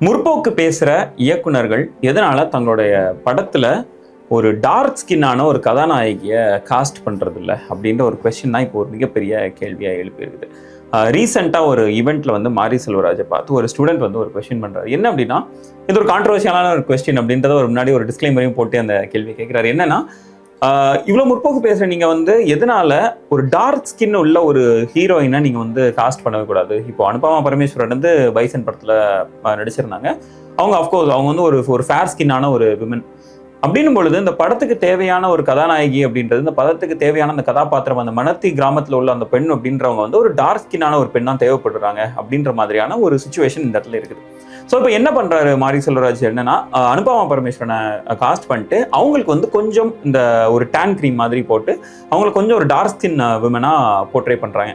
முற்போக்கு பேசுகிற இயக்குனர்கள் எதனால தங்களுடைய படத்தில் ஒரு டார்க் ஸ்கின்னான ஒரு கதாநாயகியை காஸ்ட் பண்ணுறது இல்லை அப்படின்ற ஒரு கொஸ்டின் தான் இப்போ ஒரு மிகப்பெரிய கேள்வியாக எழுப்பியிருக்குது ரீசெண்டாக ஒரு ஈவெண்ட்டில் வந்து மாரி செல்வராஜை பார்த்து ஒரு ஸ்டூடெண்ட் வந்து ஒரு கொஸ்டின் பண்ணுறாரு என்ன அப்படின்னா இது ஒரு கான்ட்ரவர்ஷியலான ஒரு கொஸ்டின் அப்படின்றத ஒரு முன்னாடி ஒரு டிஸ்க்ளைமரையும் போட்டு அந்த கேள்வி கேட்குறாரு. என்னன்னா இவ்வளோ முற்போக்கு பேசுகிற நீங்கள் வந்து எதனால ஒரு டார்க் ஸ்கின் உள்ள ஒரு ஹீரோயினை நீங்கள் வந்து காஸ்ட் பண்ணவே கூடாது? இப்போ அனுபமா பரமேஸ்வரன் வந்து பைசன் படத்தில் நடிச்சிருந்தாங்க. அவங்க அஃப்கோர்ஸ் அவங்க வந்து ஒரு ஒரு ஃபேர் ஸ்கின்னான ஒரு விமன் அப்படின்னும் பொழுது இந்த படத்துக்கு தேவையான ஒரு கதாநாயகி அப்படின்றது இந்த படத்துக்கு தேவையான அந்த கதாபாத்திரம் அந்த மனத்தி கிராமத்தில் உள்ள அந்த பெண் அப்படின்றவங்க வந்து ஒரு டார்க் ஸ்கின்னான ஒரு பெண்ணாக தேவைப்படுறாங்க அப்படின்ற மாதிரியான ஒரு சுச்சுவேஷன் இந்த இடத்துல இருக்குது. ஸோ இப்போ என்ன பண்றாரு மாரி செல்வராஜ்? என்னன்னா அனுபவா பரமேஸ்வரனை காஸ்ட் பண்ணிட்டு அவங்களுக்கு வந்து கொஞ்சம் இந்த ஒரு டேன் க்ரீம் மாதிரி போட்டு அவங்களுக்கு கொஞ்சம் ஒரு டார்க் ஸ்கின் விமனா போர்ட்ரே பண்றாங்க.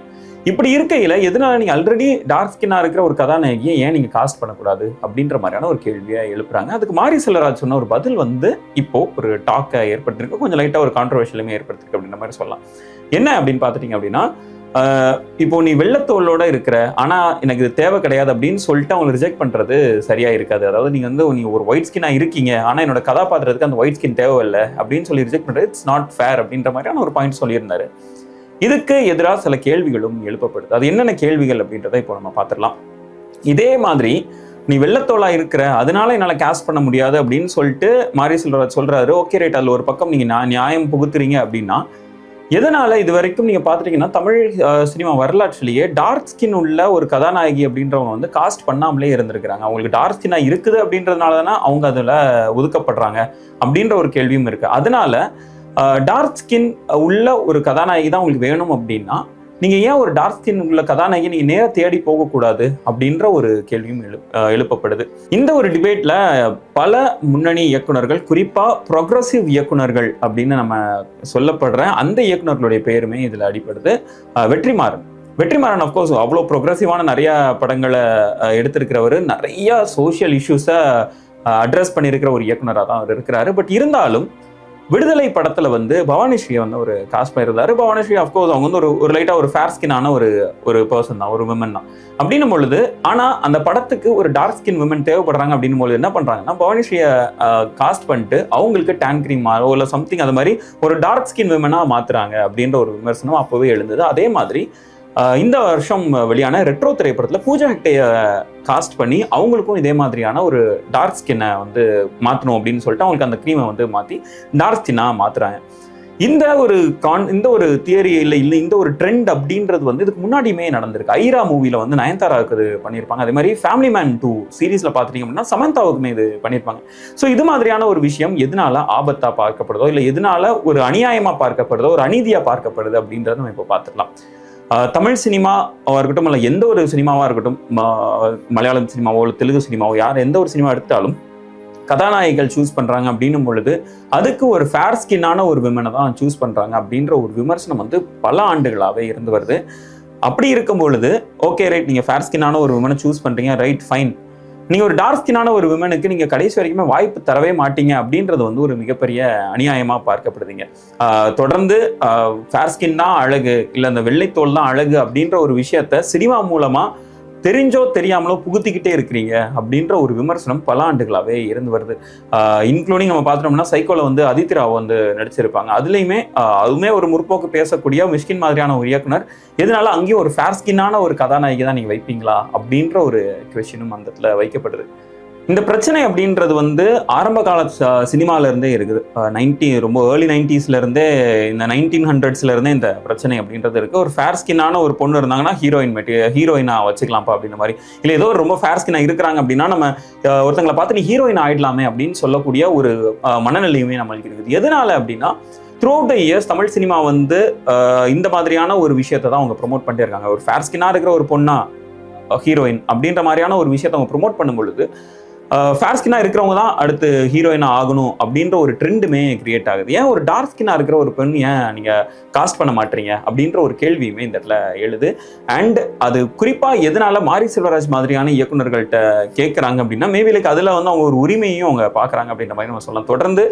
இப்படி இருக்கையில எதனால நீங்க ஆல்ரெடி டார்க் ஸ்கின்னாக இருக்கிற ஒரு கதாநாயகியை ஏன் நீங்க காஸ்ட் பண்ணக்கூடாது? அப்படின்ற மாதிரியான ஒரு கேள்வியை எழுப்புறாங்க. அதுக்கு மாரி செல்வராஜ் சொன்ன ஒரு பதில் வந்து இப்போ ஒரு டாக்கை ஏற்படுத்திருக்கு. கொஞ்சம் லைட்டாக ஒரு கான்ட்ரவர்ஷியலுமே ஏற்படுத்திருக்கு அப்படின்ற மாதிரி சொல்லலாம். என்ன அப்படின்னு பார்த்துட்டீங்க அப்படின்னா இப்போ நீ வெள்ளத்தோலோட இருக்கிற ஆனா எனக்கு இது தேவை கிடையாது அப்படின்னு சொல்லிட்டு அவங்க ரிஜெக்ட் பண்றது சரியா இருக்காது. அதாவது நீங்க வந்து நீ ஒரு ஒயிட் ஸ்கின்னா இருக்கீங்க ஆனா என்னோட கதாபாத்திரத்துக்கு அந்த ஒயிட் ஸ்கின் தேவையில்லை அப்படின்னு சொல்லி ரிஜெக்ட் பண்றது இட்ஸ் நாட் ஃபேர் அப்படின்ற மாதிரியான ஒரு பாயிண்ட் சொல்லியிருந்தாரு. இதுக்கு எதிராக சில கேள்விகளும் எழுப்பப்படுது. அது என்னென்ன கேள்விகள் அப்படின்றத இப்போ நம்ம பார்த்துடலாம். இதே மாதிரி நீ வெள்ளத்தோலா இருக்கிற அதனால என்னால் கேஷ் பண்ண முடியாது அப்படின்னு சொல்லிட்டு மாரி சொல்ற சொல்றாரு. ஓகே ரைட் அதில் ஒரு பக்கம் நீங்க நியாயம் புகுத்துறீங்க அப்படின்னா எதனால இது வரைக்கும் நீங்க பாத்துட்டீங்கன்னா தமிழ் சினிமா வரலாற்றிலேயே டார்க் ஸ்கின் உள்ள ஒரு கதாநாயகி அப்படின்றவங்க வந்து காஸ்ட் பண்ணாமலே இருந்திருக்கிறாங்க. அவங்களுக்கு டார்க் ஸ்கின்னா இருக்குது அப்படின்றதுனால தானே அவங்க அதுல ஒதுக்கப்படுறாங்க அப்படின்ற ஒரு கேள்வியும் இருக்கு. அதனால டார்க் ஸ்கின் உள்ள ஒரு கதாநாயகி தான் உங்களுக்கு வேணும் அப்படின்னா நீங்கள் ஏன் ஒரு டார்க் ஸ்கின் உள்ள கதாநாயகி நீங்கள் நேரா தேடி போகக்கூடாது அப்படின்ற ஒரு கேள்வியும் எழு எழுப்பப்படுது. இந்த ஒரு டிபேட்டில் பல முன்னணி இயக்குநர்கள் குறிப்பாக ப்ரொக்ரஸிவ் இயக்குனர்கள் அப்படின்னு நம்ம சொல்லப்படுற அந்த இயக்குனர்களுடைய பெயருமே இதில் அடிப்படுது வெற்றிமாறன். வெற்றிமாறன் அஃப்கோர்ஸ் அவ்வளோ ப்ரொக்ரஸிவான நிறைய படங்களை எடுத்திருக்கிறவர். நிறைய சோஷியல் இஷ்யூஸை அட்ரஸ் பண்ணியிருக்கிற ஒரு இயக்குனராக தான் அவர் இருக்கிறாரு. பட் இருந்தாலும் விடுதலை படத்துல வந்து பவானிஸ்ரீ வந்து ஒரு காஸ்ட் பண்ணியிருந்தாரு பவானிஸ்ரீ அஃப்கோர்ஸ் அவங்க வந்து ஒரு ஒரு லைட்டா ஒரு ஃபேர் ஸ்கின்னான ஒரு ஒரு பர்சன் தான் ஒரு விமன் தான். அப்படின்னும் பொழுது ஆனா அந்த படத்துக்கு ஒரு டார்க் ஸ்கின் விமன் தேவைப்படுறாங்க அப்படின்னும் பொழுது என்ன பண்றாங்கன்னா பவானிஸ்ரீயை காஸ்ட் பண்ணிட்டு அவங்களுக்கு டேன் கிரீம் மாறோ இல்லை சம்திங் அது மாதிரி ஒரு டார்க் ஸ்கின் விமனா மாத்துறாங்க அப்படின்ற ஒரு விமர்சனம் அப்பவே எழுந்தது. அதே மாதிரி இந்த வருஷம் வெளியான ரெட்ரோ திரைப்படத்தில் பூஜா ஹெக்டையை காஸ்ட் பண்ணி அவங்களுக்கும் இதே மாதிரியான ஒரு டார்க் ஸ்கின்னை வந்து மாற்றணும் அப்படின்னு சொல்லிட்டு அவங்களுக்கு அந்த க்ரீமை வந்து மாற்றி டார்க் ஸ்கின்னாக மாற்றுறாங்க இந்த ஒரு கான் இந்த ஒரு தியரி இல்லை இல்லை இந்த ஒரு ட்ரெண்ட் அப்படின்றது வந்து இதுக்கு முன்னாடியுமே நடந்திருக்கு. ஐரா மூவியில் வந்து நயன்தாராவுக்கு இது பண்ணியிருப்பாங்க. அதே மாதிரி ஃபேமிலி மேன் டூ சீரீஸில் பார்த்துட்டீங்க அப்படின்னா சமந்தாவுக்குமே இது பண்ணியிருப்பாங்க. ஸோ இது மாதிரியான ஒரு விஷயம் எதனால ஆபத்தாக பார்க்கப்படுதோ இல்லை எதனால ஒரு அநியாயமாக பார்க்கப்படுதோ ஒரு அநீதியாக பார்க்கப்படுது அப்படின்றத நம்ம இப்போ பார்த்துக்கலாம் தமிழ் சினிமாவாக இருக்கட்டும் இல்லை எந்த ஒரு சினிமாவாக இருக்கட்டும் மலையாளம் சினிமாவோ இல்லை தெலுங்கு சினிமாவோ யார் எந்த ஒரு சினிமா எடுத்தாலும் கதாநாயகிகள் சூஸ் பண்ணுறாங்க அப்படின்னும் பொழுது அதுக்கு ஒரு ஃபேர் ஸ்கின்னான ஒரு விமனை தான் சூஸ் பண்ணுறாங்க அப்படின்ற ஒரு விமர்சனம் வந்து பல ஆண்டுகளாகவே இருந்து வருது. அப்படி இருக்கும் பொழுது ஓகே ரைட் நீங்கள் ஃபேர் ஸ்கின்னான ஒரு விமனை சூஸ் பண்ணுறீங்க ரைட் ஃபைன் நீங்க ஒரு டார்ஸ்கினான ஒரு விமனுக்கு நீங்க கடைசி வரைக்குமே வாய்ப்பு தரவே மாட்டீங்க அப்படின்றது வந்து ஒரு மிகப்பெரிய அநியாயமா பார்க்கப்படுதுங்க. ஆஹ் தொடர்ந்து ஃபேர் ஸ்கின் தான் அழகு இல்லை அந்த வெள்ளைத்தோல் தான் அழகு அப்படின்ற ஒரு விஷயத்த சினிமா மூலமா தெரிஞ்சோ தெரியாமலோ புகுத்திக்கிட்டே இருக்கிறீங்க அப்படின்ற ஒரு விமர்சனம் பல ஆண்டுகளாகவே இருந்து வருது. இன்க்ளூடிங் நம்ம பார்த்தோம்னா சைக்கோல வந்து அதித்திராவ் வந்து நடிச்சிருப்பாங்க. அதுலேயுமே அதுவுமே ஒரு முற்போக்கு பேசக்கூடிய மிஷ்கின் மாதிரியான ஒரு இயக்குனர். எதனால அங்கேயும் ஒரு ஃபேர் ஸ்கின்னான ஒரு கதாநாயகி தான் நீங்கள் வைப்பீங்களா அப்படின்ற ஒரு கொஷினும் அந்த இடத்துல வைக்கப்படுது. இந்த பிரச்சனை அப்படின்றது வந்து ஆரம்ப கால சினிமால இருந்தே இருக்குது. நைன்டி ரொம்ப ஏர்லி நைன்டிஸ்ல இருந்தே இந்த நைன்டீன் ஹண்ட்ரட்ஸ்ல இருந்தே இந்த பிரச்சனை அப்படின்றது இருக்கு. ஒரு ஃபேர் ஸ்கின்னான ஒரு பொண்ணு இருந்தாங்கன்னா ஹீரோயின் மெட்டி ஹீரோயினா வச்சுக்கலாம்ப்பா அப்படின்ற மாதிரி. இல்லை ஏதோ ஒரு ரொம்ப ஃபேர் ஸ்கின்னா இருக்கிறாங்க அப்படின்னா நம்ம ஒருத்தங்களை பார்த்து நீ ஹீரோயின் ஆயிடலாமே அப்படின்னு சொல்லக்கூடிய ஒரு மனநிலையுமே நம்மளுக்கு இருக்குது. எதனால அப்படின்னா through the years Tamil cinema வந்து இந்த மாதிரியான ஒரு விஷயத்தை தான் அவங்க ப்ரொமோட் பண்ணிட்டே இருக்காங்க. ஒரு ஃபேர் ஸ்கின்னாக இருக்கிற ஒரு பொண்ணா ஹீரோயின் அப்படின்ற மாதிரியான ஒரு விஷயத்தை அவங்க ப்ரொமோட் பண்ணும் பொழுது ஃபேர் ஸ்கின்னாக இருக்கிறவங்க தான் அடுத்து ஹீரோயினாக ஆகணும் அப்படின்ற ஒரு ட்ரெண்டுமே கிரியேட் ஆகுது. ஏன் ஒரு டார்க் ஸ்கின்னாக இருக்கிற ஒரு பெண் ஏன் நீங்கள் காஸ்ட் பண்ண மாட்டீங்க அப்படின்ற ஒரு கேள்வியுமே இந்த இடத்துல எழுது. அண்ட் அது குறிப்பாக எதனால மாரி செல்வராஜ் மாதிரியான இயக்குநர்கள்ட்ட கேட்குறாங்க அப்படின்னா மேபி லைக் அதில் வந்து அவங்க ஒரு உரிமையும் அவங்க பார்க்குறாங்க அப்படின்ற மாதிரி நம்ம சொல்லலாம். தொடர்ந்து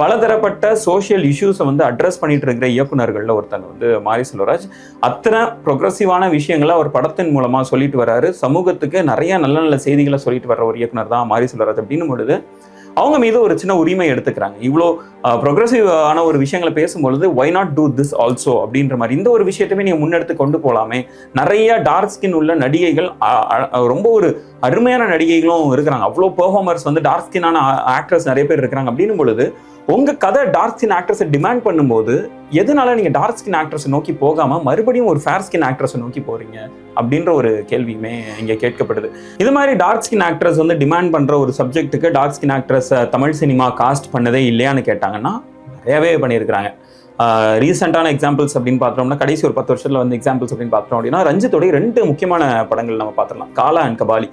பலதரப்பட்ட சோஷியல் இஷ்யூஸை வந்து அட்ரஸ் பண்ணிட்டு இருக்கிற இயக்குனர்களில் ஒருத்தங்க வந்து மாரி செல்வராஜ். அத்தனை ப்ரொக்ரஸிவான விஷயங்களை அவர் படத்தின் மூலமாக சொல்லிட்டு வர்றாரு. சமூகத்துக்கு நிறைய நல்ல நல்ல செய்திகளை சொல்லிட்டு வர்ற ஒரு இயக்குனர் தான் மாரி செல்வராஜ் அப்படின்னும் பொழுது அவங்க மீது ஒரு சின்ன உரிமை எடுத்துக்கிறாங்க. இவ்வளோ ப்ரொக்ரஸிவ் ஆன ஒரு விஷயங்களை பேசும்பொழுது why not do this also அப்படின்ற மாதிரி. இந்த ஒரு விஷயத்தையுமே நீங்கள் முன்னெடுத்து கொண்டு போகலாமே நிறைய டார்க் ஸ்கின் உள்ள நடிகைகள் ரொம்ப ஒரு அருமையான நடிகைகளும் இருக்கிறாங்க. அவ்வளோ பெர்ஃபார்மர்ஸ் வந்து டார்க் ஸ்கின்னான ஆக்டர்ஸ் நிறைய பேர் இருக்கிறாங்க. அப்படின்னும் பொழுது உங்கள் கதை டார்க் ஸ்கின் ஆக்ட்ரஸை டிமாண்ட் பண்ணும்போது எதனால நீங்கள் டார்க் ஸ்கின் ஆக்ட்ரஸை நோக்கி போகாமல் மறுபடியும் ஒரு ஃபேர் ஸ்கின் ஆக்ட்ரஸை நோக்கி போறீங்க? அப்படின்ற ஒரு கேள்வியுமே இங்கே கேட்கப்படுது. இது மாதிரி டார்க் ஸ்கின் ஆக்ட்ரஸ் வந்து டிமாண்ட் பண்ணுற ஒரு சப்ஜெக்ட்டுக்கு டார்க் ஸ்கின் ஆக்ட்ரஸை தமிழ் சினிமா காஸ்ட் பண்ணதே இல்லையான்னு கேட்டாங்கன்னா நிறையவே பண்ணியிருக்கிறாங்க. ரீசெண்டான எக்ஸாம்பிள்ஸ் அப்படின்னு பார்த்தோம்னா கடைசி ஒரு பத்து வருஷத்தில் வந்து எக்ஸாம்பிள்ஸ் அப்படின்னு பார்த்தோம் அப்படின்னா ரஞ்சித்தோடைய ரெண்டு முக்கியமான படங்கள் நம்ம பார்த்துடலாம். காலா அண்ட் கபாலி.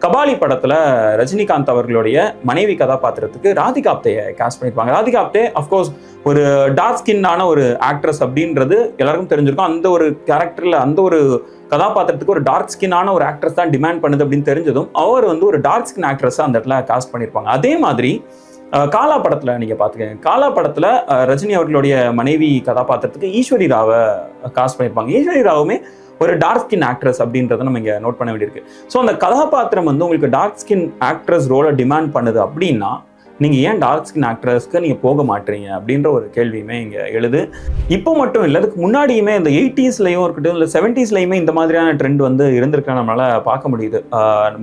கபாலி படத்துல ரஜினிகாந்த் அவர்களுடைய மனைவி கதாபாத்திரத்துக்கு ராதிகா ஆப்தேயை காஸ்ட் பண்ணியிருப்பாங்க ராதிகா ஆப்தே அஃப்கோர்ஸ் ஒரு டார்க் ஸ்கின்னான ஒரு ஆக்ட்ரஸ் அப்படின்றது எல்லாருக்கும் தெரிஞ்சிருக்கும். அந்த ஒரு கேரக்டர்ல அந்த ஒரு கதாபாத்திரத்துக்கு ஒரு டார்க் ஸ்கின்னான ஒரு ஆக்ட்ரஸ் தான் டிமாண்ட் பண்ணுது அப்படின்னு தெரிஞ்சதும் அவர் வந்து ஒரு டார்க் ஸ்கின் ஆக்ட்ரஸாக அந்த இடத்துல காஸ்ட் பண்ணியிருப்பாங்க அதே மாதிரி காலா படத்துல நீங்க பாத்துக்கங்க. காலா படத்துல ரஜினி அவர்களுடைய மனைவி கதாபாத்திரத்துக்கு ஈஸ்வரி ராவை காஸ்ட் பண்ணியிருப்பாங்க ஈஸ்வரி ராவுமே ஒரு டார்க் ஸ்கின் ஆக்ட்ரஸ் அப்படின்றத நம்ம இங்கே நோட் பண்ண வேண்டியிருக்கு. ஸோ அந்த கதாபாத்திரம் வந்து உங்களுக்கு டார்க் ஸ்கின் ஆக்ட்ரஸ் ரோலை டிமாண்ட் பண்ணுது அப்படின்னா நீங்கள் ஏன் டார்க் ஸ்கின் ஆக்ட்ரஸ்க்கு நீங்கள் போக மாட்டீங்க அப்படின்ற ஒரு கேள்வியுமே இங்கே எழுது. இப்போ மட்டும் இல்லை அதுக்கு முன்னாடியுமே இந்த எயிட்டிஸ்லையும் இருக்கட்டும் இல்லை செவன்டீஸ்லயுமே இந்த மாதிரியான ட்ரெண்ட் வந்து இருந்திருக்க நம்மளால் பார்க்க முடியுது.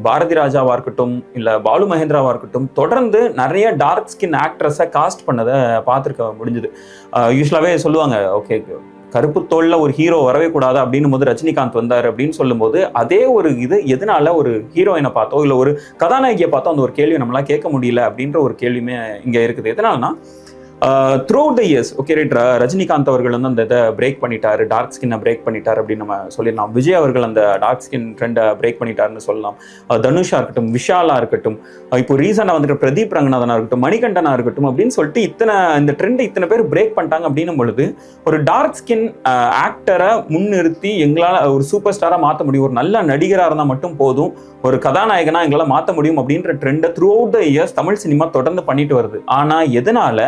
பாரதி ராஜாவாக இருக்கட்டும் இல்லை பாலு மகேந்திராவாக இருக்கட்டும் தொடர்ந்து நிறைய டார்க் ஸ்கின் ஆக்ட்ரஸை காஸ்ட் பண்ணதை பார்த்துருக்க முடிஞ்சுது. யூஸ்வலாகவே சொல்லுவாங்க ஓகே கருப்பு தோல்ல ஒரு ஹீரோ வரவே கூடாது அப்படின்னு போது ரஜினிகாந்த் வந்தார் அப்படின்னு சொல்லும்போது அதே ஒரு இது எதனால ஒரு ஹீரோயினை பார்த்தோ இல்லை ஒரு கதாநாயகியை பார்த்தோ அந்த ஒரு கேள்வி நம்மளால கேட்க முடியல அப்படின்ற ஒரு கேள்வியுமே இங்கே இருக்குது. எதனால்னா through the years okay right Rajinikanth அவர்கள் வந்து அந்த இதை பிரேக் பண்ணிட்டாரு டார்க் ஸ்கின்னை பிரேக் பண்ணிட்டார் அப்படின்னு நம்ம சொல்லிடலாம். விஜய் அவர்கள் அந்த டார்க் ஸ்கின் ட்ரெண்டை பிரேக் பண்ணிட்டாருன்னு சொல்லலாம். Uh, தனுஷா இருக்கட்டும் விஷாலா இருக்கட்டும் இப்போ ரீசெண்டாக வந்துட்டு பிரதீப் ரங்கநாதனா இருக்கட்டும் மணிகண்டனா இருக்கட்டும் அப்படின்னு சொல்லிட்டு இத்தனை இந்த ட்ரெண்டை இத்தனை பேர் பிரேக் பண்ணிட்டாங்க அப்படின்னும் பொழுது ஒரு டார்க் ஸ்கின் ஆக்டரை முன்னிறுத்தி எங்களால் ஒரு சூப்பர் ஸ்டாராக மாற்ற முடியும் ஒரு நல்ல நடிகராக இருந்தால் மட்டும் போதும் ஒரு கதாநாயகனா எங்களால் மாற்ற முடியும் அப்படின்ற ட்ரெண்டை throughout the years Tamil cinema தொடர்ந்து பண்ணிட்டு வருது. ஆனால் எதனால்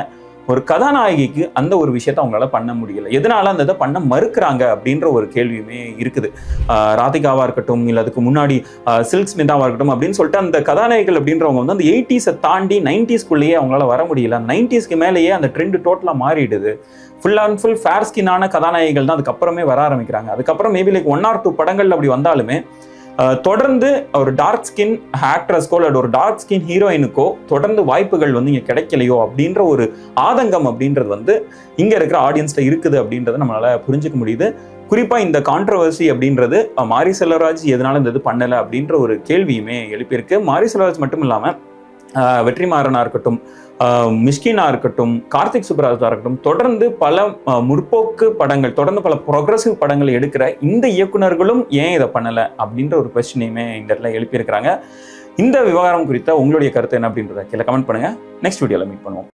ஒரு கதாநாயகிக்கு அந்த ஒரு விஷயத்த அவங்களால பண்ண முடியல. எதனால அந்த இதை பண்ண மறுக்கிறாங்க அப்படின்ற ஒரு கேள்வியுமே இருக்குது. ராதிகாவா இருக்கட்டும் இல்லை அதுக்கு முன்னாடி சில்க் ஸ்மிதாவா இருக்கட்டும் அப்படின்னு சொல்லிட்டு அந்த கதாநாயகிகள் அப்படின்றவங்க வந்து அந்த எயிட்டிஸை தாண்டி நைன்டிஸ்குள்ளேயே அவங்களால வர முடியல. நைன்டிஸ்க்கு மேலேயே அந்த ட்ரெண்ட் டோட்டலாக மாறிடுது. ஃபுல் அண்ட் ஃபுல் ஃபேர் ஸ்கின்னான கதாநாயகிகள் தான் அதுக்கப்புறமே வர ஆரம்பிக்கிறாங்க. அதுக்கப்புறம் maybe like one or two படங்கள் அப்படி வந்தாலுமே தொடர்ந்து ஒரு டார்க் ஸ்கின் ஆக்ட்ரஸ்க்கோ அல்லது ஒரு டார்க் ஸ்கின் ஹீரோயினுக்கோ தொடர்ந்து வாய்ப்புகள் வந்து இங்கே கிடைக்கலையோ அப்படின்ற ஒரு ஆதங்கம் அப்படின்றது வந்து இங்கே இருக்கிற ஆடியன்ஸில் இருக்குது அப்படின்றத நம்மளால் புரிஞ்சுக்க முடியுது. குறிப்பாக இந்த கான்ட்ரவர்சி அப்படின்றது மாரி செல்வராஜ் எதனால இந்த இது பண்ணலை அப்படின்ற ஒரு கேள்வியுமே எழுப்பியிருக்கு. மாரி செல்வராஜ் மட்டும் இல்லாமல் வெற்றிமாறனாக இருக்கட்டும் மிஷ்கினா இருக்கட்டும் கார்த்திக் சுப்ராஜா இருக்கட்டும் தொடர்ந்து பல முற்போக்கு படங்கள் தொடர்ந்து பல ப்ரொக்ரஸிவ் படங்கள் எடுக்கிற இந்த இயக்குனர்களும் ஏன் இதை பண்ணலை அப்படின்ற ஒரு கொஸ்டினையுமே இந்த இடத்துல எழுப்பியிருக்கிறாங்க. இந்த விவகாரம் குறித்த உங்களுடைய கருத்து என்ன அப்படின்றத கீழே கமெண்ட் பண்ணுங்க. நெக்ஸ்ட் வீடியோவில் மீட் பண்ணுவோம்.